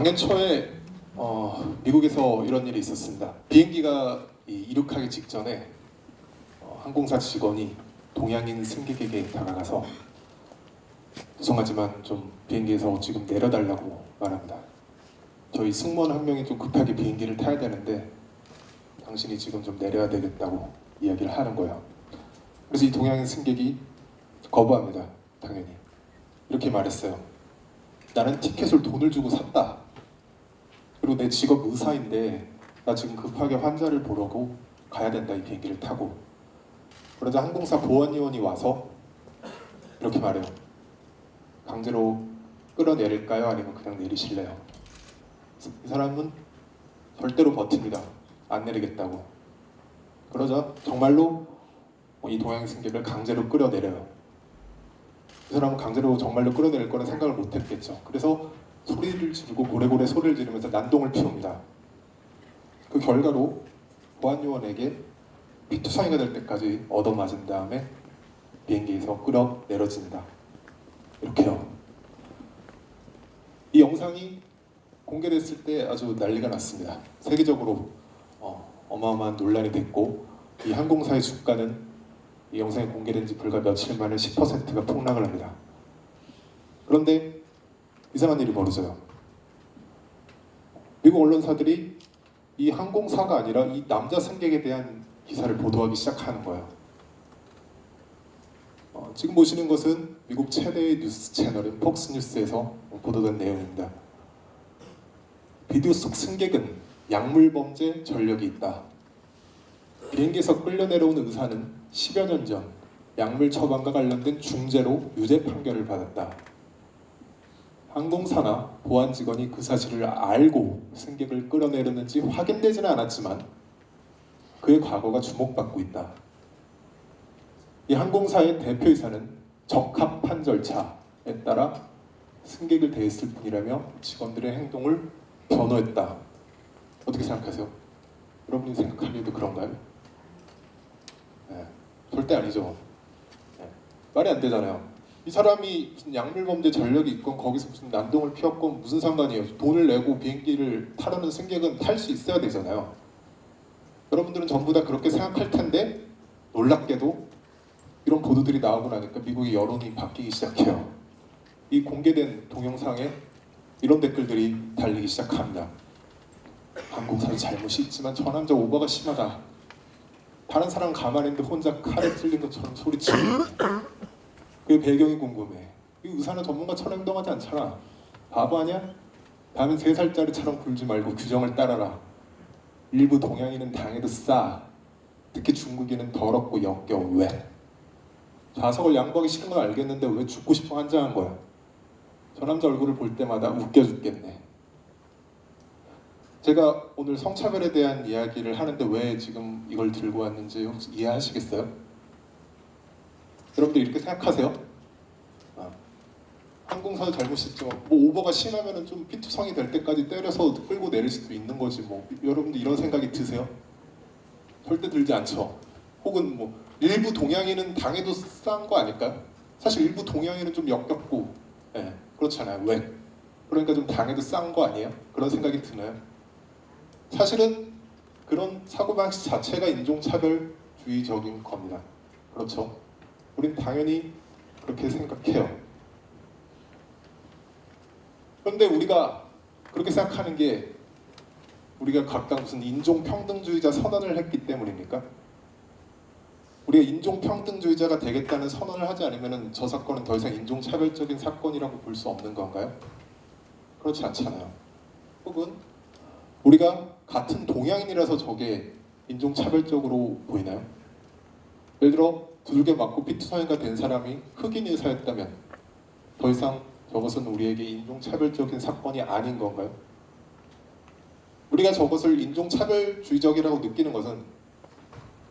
작년 초에 어, 미국에서 이런 일이 있었습니다. 비행기가 이 이륙하기 직전에 어, 항공사 직원이 동양인 승객에게 다가가서 죄송하지만 좀 비행기에서 지금 내려달라고 말합니다. 저희 승무원 한 명이 좀 급하게 비행기를 타야 되는데 당신이 지금 좀 내려야 되겠다고 이야기를 하는 거예요. 그래서 이 동양인 승객이 거부합니다. 당연히 이렇게 말했어요. 나는 티켓을 돈을 주고 샀다. 그리고 내 직업 의사인데 나 지금 급하게 환자를 보려고 가야 된다 이 비행기를 타고 그러자 항공사 보안요원이 와서 이렇게 말해요. 강제로 끌어내릴까요? 아니면 그냥 내리실래요? 이 사람은 절대로 버팁니다. 안 내리겠다고. 그러자 정말로 이 동양 승객을 강제로 끌어내려요. 이 사람은 강제로 정말로 끌어내릴 거는 생각을 못 했겠죠. 그래서 소리를 지르고 고래고래 소리를 지르면서 난동을 피웁니다. 그 결과로 보안요원에게 피투성이가 될 때까지 얻어맞은 다음에 비행기에서 끌어 내려집니다. 이렇게요. 이 영상이 공개됐을 때 아주 난리가 났습니다. 세계적으로 어, 어마어마한 논란이 됐고 이 항공사의 주가는 이 영상이 공개된 지 불과 며칠 만에 10%가 폭락을 합니다. 그런데 이상한 일이 벌어져요. 미국 언론사들이 이 항공사가 아니라 이 남자 승객에 대한 기사를 보도하기 시작하는 거예요. 어, 지금 보시는 것은 미국 최대의 뉴스 채널인 폭스뉴스에서 보도된 내용입니다. 비디오 속 승객은 약물 범죄 전력이 있다. 비행기에서 끌려 내려온 의사는 10여 년 전 약물 처방과 관련된 중죄로 유죄 판결을 받았다. 항공사나 보안 직원이 그 사실을 알고 승객을 끌어내렸는지 확인되지는 않았지만 그의 과거가 주목받고 있다. 이 항공사의 대표이사는 적합한 절차에 따라 승객을 대했을 뿐이라며 직원들의 행동을 변호했다. 어떻게 생각하세요? 여러분이 생각하기에도 그런가요? 네, 절대 아니죠. 네, 말이 안 되잖아요. 이 사람이 무슨 약물 범죄 전력이 있건 거기서 무슨 난동을 피웠건 무슨 상관이에요? 돈을 내고 비행기를 타려는 승객은 탈 수 있어야 되잖아요. 여러분들은 전부 다 그렇게 생각할 텐데 놀랍게도 이런 보도들이 나오고 나니까 미국의 여론이 바뀌기 시작해요. 이 공개된 동영상에 이런 댓글들이 달리기 시작합니다. 항공사의 잘못이 있지만 저 남자 오버가 심하다. 다른 사람 가만히 있는데 혼자 칼에 찔린 것처럼 소리치고 그 배경이 궁금해. 이 의사는 전문가처럼 행동하지 않잖아. 바보 아니야? 다음엔 세 살짜리처럼 굴지 말고 규정을 따라라. 일부 동양인은 당해도 싸. 특히 중국인은 더럽고 역겨워. 왜? 좌석을 양보하기 싫은 건 알겠는데 왜 죽고 싶어 한장한 거야? 저 남자 얼굴을 볼 때마다 웃겨 죽겠네. 제가 오늘 성차별에 대한 이야기를 하는데 왜 지금 이걸 들고 왔는지 혹시 이해하시겠어요? 여러분들 이렇게 생각하세요? 아, 항공사 잘못이지만 뭐 오버가 심하면은 좀 피투성이 될 때까지 때려서 끌고 내릴 수도 있는 거지 뭐 여러분들 이런 생각이 드세요? 절대 들지 않죠. 혹은 뭐 일부 동양인은 당해도 싼 거 아닐까요? 사실 일부 동양인은 좀 역겹고 예, 그렇잖아요. 왜? 그러니까 좀 당해도 싼 거 아니에요? 그런 생각이 드나요? 사실은 그런 사고방식 자체가 인종차별주의적인 겁니다. 그렇죠? 우린 당연히 그렇게 생각해요. 그런데 우리가 그렇게 생각하는 게 우리가 각각 무슨 인종평등주의자 선언을 했기 때문입니까? 우리가 인종평등주의자가 되겠다는 선언을 하지 않으면 저 사건은 더 이상 인종차별적인 사건이라고 볼 수 없는 건가요? 그렇지 않잖아요. 혹은 우리가 같은 동양인이라서 저게 인종차별적으로 보이나요? 예를 들어 두들겨 맞고 피투성이가 된 사람이 흑인 의사였다면 더 이상 저것은 우리에게 인종차별적인 사건이 아닌 건가요? 우리가 저것을 인종차별주의적이라고 느끼는 것은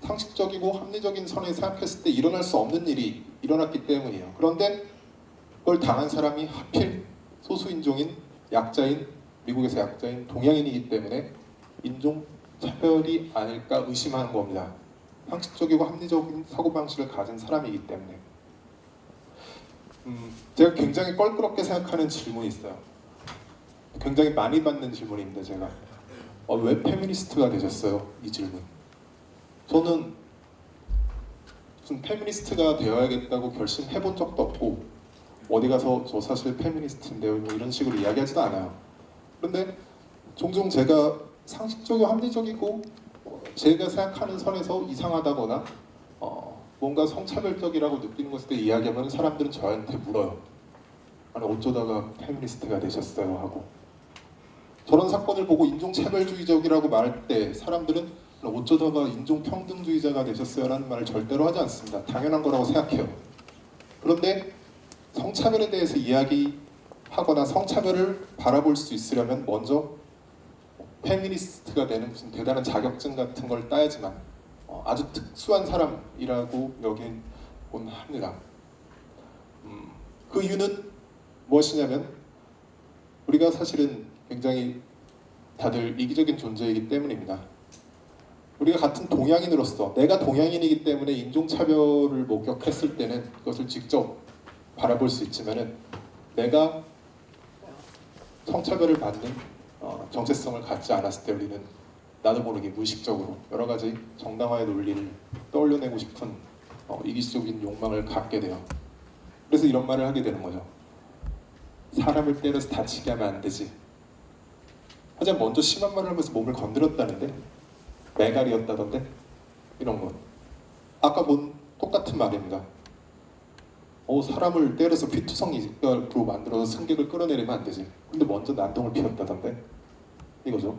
상식적이고 합리적인 선에 생각했을 때 일어날 수 없는 일이 일어났기 때문이에요. 그런데 그걸 당한 사람이 하필 소수인종인 약자인 미국에서 약자인 동양인이기 때문에 인종 차별이 아닐까 의심하는 겁니다. 상식적이고 합리적인 사고방식을 가진 사람이기 때문에 음, 제가 굉장히 껄끄럽게 생각하는 질문이 있어요. 굉장히 많이 받는 질문입니다. 제가 어, 왜 페미니스트가 되셨어요? 이 질문. 저는 무슨 페미니스트가 되어야겠다고 결심해 본 적도 없고 어디 가서 저 사실 페미니스트인데요 뭐 이런 식으로 이야기하지도 않아요. 그런데 종종 제가 상식적이고 합리적이고 어, 제가 생각하는 선에서 이상하다거나 어, 뭔가 성차별적이라고 느끼는 것에 대해 이야기하면 사람들은 저한테 물어요. 아니 어쩌다가 페미니스트가 되셨어요 하고 저런 사건을 보고 인종차별주의적이라고 말할 때 사람들은 어쩌다가 인종평등주의자가 되셨어요라는 말을 절대로 하지 않습니다. 당연한 거라고 생각해요. 그런데 성차별에 대해서 이야기하거나 성차별을 바라볼 수 있으려면 먼저 페미니스트가 되는 무슨 대단한 자격증 같은 걸 따야지만 어, 아주 특수한 사람이라고 여긴 합니다. 음, 그 이유는 무엇이냐면 우리가 사실은 굉장히 다들 이기적인 존재이기 때문입니다. 우리가 같은 동양인으로서 내가 동양인이기 때문에 인종차별을 목격했을 때는 그것을 직접 바라볼 수 있지만은 내가 성차별을 받는 어, 정체성을 갖지 않았을 때 우리는 나도 모르게 무의식적으로 여러 가지 정당화의 논리를 떠올려내고 싶은 어, 이기적인 욕망을 갖게 돼요. 그래서 이런 말을 하게 되는 거죠. 사람을 때려서 다치게 하면 안 되지. 하지만 먼저 심한 말을 하면서 몸을 건드렸다는데 메갈이었다던데 이런 건 아까 본 똑같은 말입니다. 어 사람을 때려서 피투성이로 만들어서 승객을 끌어내리면 안 되지. 근데 먼저 난동을 피웠다던데 이거죠.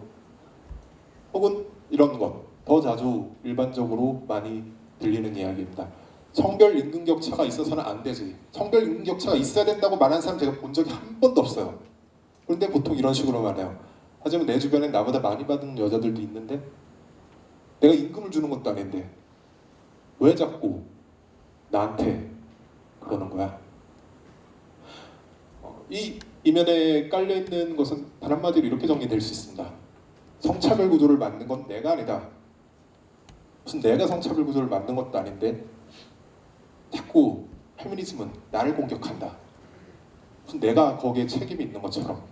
혹은 이런 것 더 자주 일반적으로 많이 들리는 이야기입니다. 성별 임금 격차가 있어서는 안 되지. 성별 임금 격차가 있어야 된다고 말하는 사람 제가 본 적이 한 번도 없어요. 그런데 보통 이런 식으로 말해요. 하지만 내 주변에 나보다 많이 받은 여자들도 있는데 내가 임금을 주는 것도 아닌데 왜 자꾸 나한테 그러는 거야? 어, 이 이면에 깔려 있는 것은 단 한마디로 이렇게 정리될 수 있습니다. 성차별 구조를 만든 건 내가 아니다. 무슨 내가 성차별 구조를 만든 것도 아닌데 자꾸 페미니즘은 나를 공격한다. 무슨 내가 거기에 책임이 있는 것처럼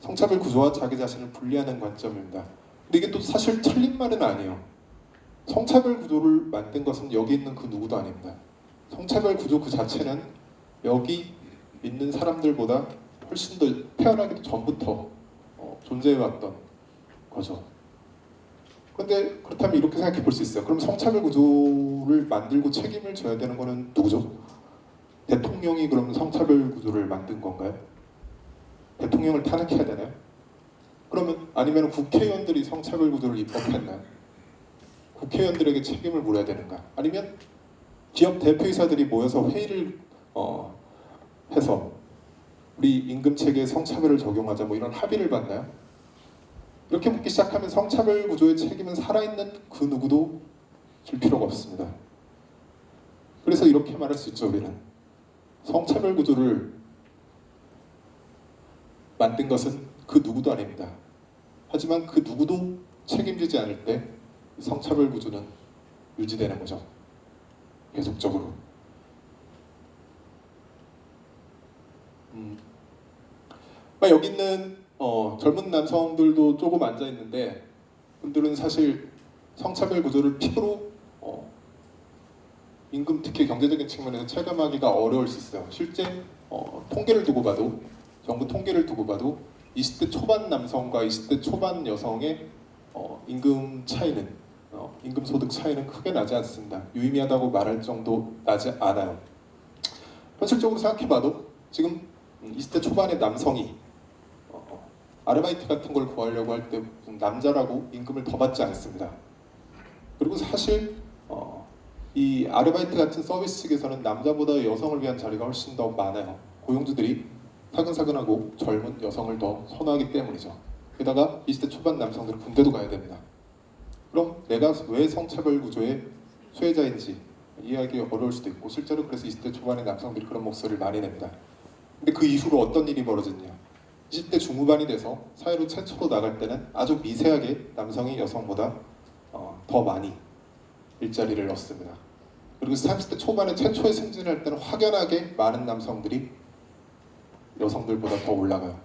성차별 구조와 자기 자신을 분리하는 관점입니다. 근데 이게 또 사실 틀린 말은 아니에요. 성차별 구조를 만든 것은 여기 있는 그 누구도 아닙니다. 성차별 구조 그 자체는 여기 있는 사람들보다 훨씬 더 태어나기도 전부터 어, 존재해왔던 거죠. 그런데 그렇다면 이렇게 생각해 볼 수 있어요. 그럼 성차별 구조를 만들고 책임을 져야 되는 거는 누구죠? 대통령이 그럼 성차별 구조를 만든 건가요? 대통령을 탄핵해야 되나요? 그러면 아니면 국회의원들이 성차별 구조를 입법했나요? 국회의원들에게 책임을 물어야 되는가? 아니면 기업 대표이사들이 모여서 회의를 어, 해서 우리 임금 체계에 성차별을 적용하자 뭐 이런 합의를 받나요? 이렇게 묻기 시작하면 성차별 구조의 책임은 살아있는 그 누구도 질 필요가 없습니다. 그래서 이렇게 말할 수 있죠 우리는 성차별 구조를 만든 것은 그 누구도 아닙니다. 하지만 그 누구도 책임지지 않을 때 성차별 구조는 유지되는 거죠. 계속적으로. 음. 막 여기 있는 어, 젊은 남성들도 조금 앉아 있는데 분들은 사실 성차별 구조를 피부로 어, 임금 특히 경제적인 측면에서 체감하기가 어려울 수 있어요. 실제 어, 통계를 두고 봐도 정부 통계를 두고 봐도 20대 초반 남성과 20대 초반 여성의 어, 임금 차이는 어, 임금 소득 차이는 크게 나지 않습니다. 유의미하다고 말할 정도 나지 않아요. 현실적으로 생각해봐도 지금 20대 초반의 남성이 어, 아르바이트 같은 걸 구하려고 할 때 남자라고 임금을 더 받지 않습니다. 그리고 사실 어, 이 아르바이트 같은 서비스 측에서는 남자보다 여성을 위한 자리가 훨씬 더 많아요. 고용주들이 사근사근하고 젊은 여성을 더 선호하기 때문이죠. 게다가 20대 초반 남성들은 군대도 가야 됩니다. 그럼 내가 왜 성차별 구조의 수혜자인지 이해하기 어려울 수도 있고 실제로 그래서 20대 초반의 남성들이 그런 목소리를 많이 냅니다. 근데 그 이후로 어떤 일이 벌어졌냐? 20대 중후반이 돼서 사회로 최초로 나갈 때는 아주 미세하게 남성이 여성보다 어, 더 많이 일자리를 얻습니다. 그리고 30대 초반에 최초의 승진을 할 때는 확연하게 많은 남성들이 여성들보다 더 올라가요.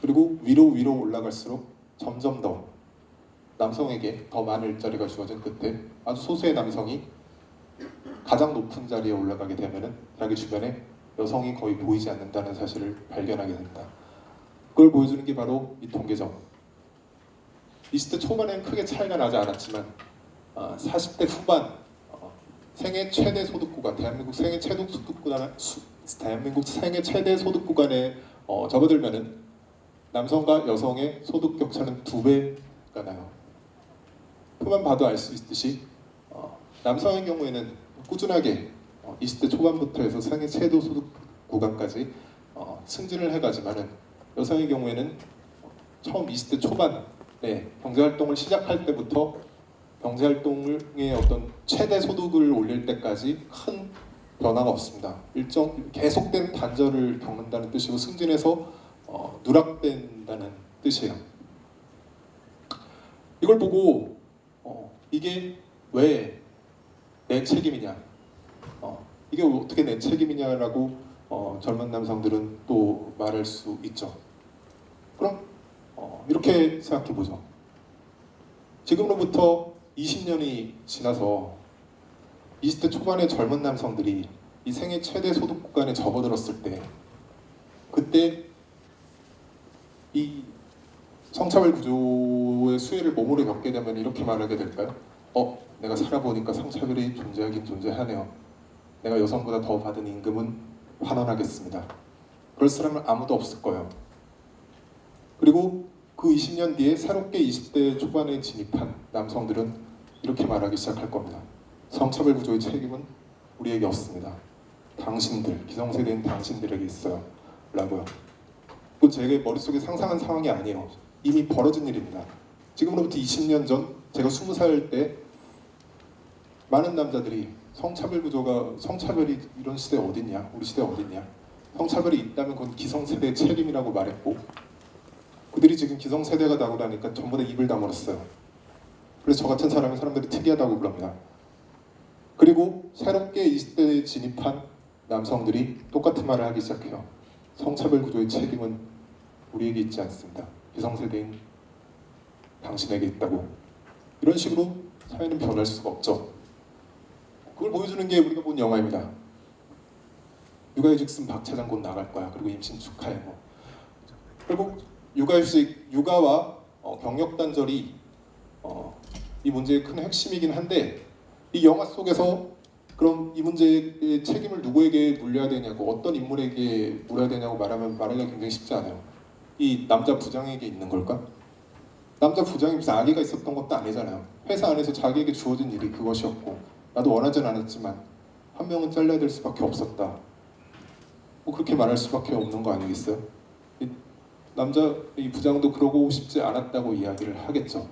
그리고 위로 위로 올라갈수록 점점 더 남성에게 더 많은 일자리가 주어진 끝에 아주 소수의 남성이 가장 높은 자리에 올라가게 되면은 자기 주변에 여성이 거의 보이지 않는다는 사실을 발견하게 된다. 그걸 보여주는 게 바로 이 통계적. 20대 초반에는 크게 차이가 나지 않았지만 아, 40대 후반 어, 생애 최대 소득 구간, 대한민국 생애 최대 소득 구간, 수- 대한민국 생애 최대 소득 구간에 어, 접어들면은 남성과 여성의 소득 격차는 두 배가 나요. 표만 봐도 알 수 있듯이 어, 남성의 경우에는 꾸준하게 어, 20대 초반부터 해서 생애 최대 소득 구간까지 어, 승진을 해가지만은 여성의 경우에는 처음 20대 초반에 경제 활동을 시작할 때부터 경제 활동의 어떤 최대 소득을 올릴 때까지 큰 변화가 없습니다. 일정 계속된 단절을 겪는다는 뜻이고 승진해서 어, 누락된다는 뜻이에요. 이걸 보고 어, 이게 왜 내 책임이냐? 어, 이게 어떻게 내 책임이냐라고 어, 젊은 남성들은 또 말할 수 있죠. 그럼 어, 이렇게 생각해 보죠. 지금으로부터 20년이 지나서 20대 초반의 젊은 남성들이 이 생애 최대 소득 구간에 접어들었을 때 그때 이 성차별 구조의 수혜를 몸으로 겪게 되면 이렇게 말하게 될까요? 어, 내가 살아보니까 성차별이 존재하긴 존재하네요. 내가 여성보다 더 받은 임금은 환원하겠습니다. 그럴 사람은 아무도 없을 거예요. 그리고 그 20년 뒤에 새롭게 20대 초반에 진입한 남성들은 이렇게 말하기 시작할 겁니다. 성차별 구조의 책임은 우리에게 없습니다. 당신들, 기성세대인 당신들에게 있어요. 라고요. 그 제가 머릿속에 상상한 상황이 아니에요. 이미 벌어진 일입니다. 지금으로부터 20년 전 제가 20살 때 많은 남자들이 성차별 구조가 성차별이 이런 시대 어딨냐? 우리 시대 어딨냐? 성차별이 있다면 그건 기성세대의 책임이라고 말했고 그들이 지금 기성세대가 나고 나니까 전부 다 입을 다물었어요. 그래서 저 같은 사람이 사람들이 특이하다고 부릅니다. 그리고 새롭게 20대에 진입한 남성들이 똑같은 말을 하기 시작해요. 성차별 구조의 책임은 우리에게 있지 않습니다. 기성세대인 당신에게 있다고. 이런 식으로 사회는 변할 수가 없죠. 그걸 보여주는 게 우리가 본 영화입니다. 육아휴직 즉슨 박차장 곧 나갈 거야. 그리고 임신 축하해 뭐. 결국 육아휴직, 육아와 어, 경력 단절이 어, 이 문제의 큰 핵심이긴 한데 이 영화 속에서 그럼 이 문제의 책임을 누구에게 물려야 되냐고 어떤 인물에게 물어야 되냐고 말하면 말하기가 굉장히 쉽지 않아요. 이 남자 부장에게 있는 걸까? 남자 부장이 무슨 아기가 있었던 것도 아니잖아요. 회사 안에서 자기에게 주어진 일이 그것이었고 나도 원하진 않았지만 한 명은 잘라야 될 수밖에 없었다. 뭐 그렇게 말할 수밖에 없는 거 아니겠어요? 이 남자 이 부장도 그러고 싶지 않았다고 이야기를 하겠죠.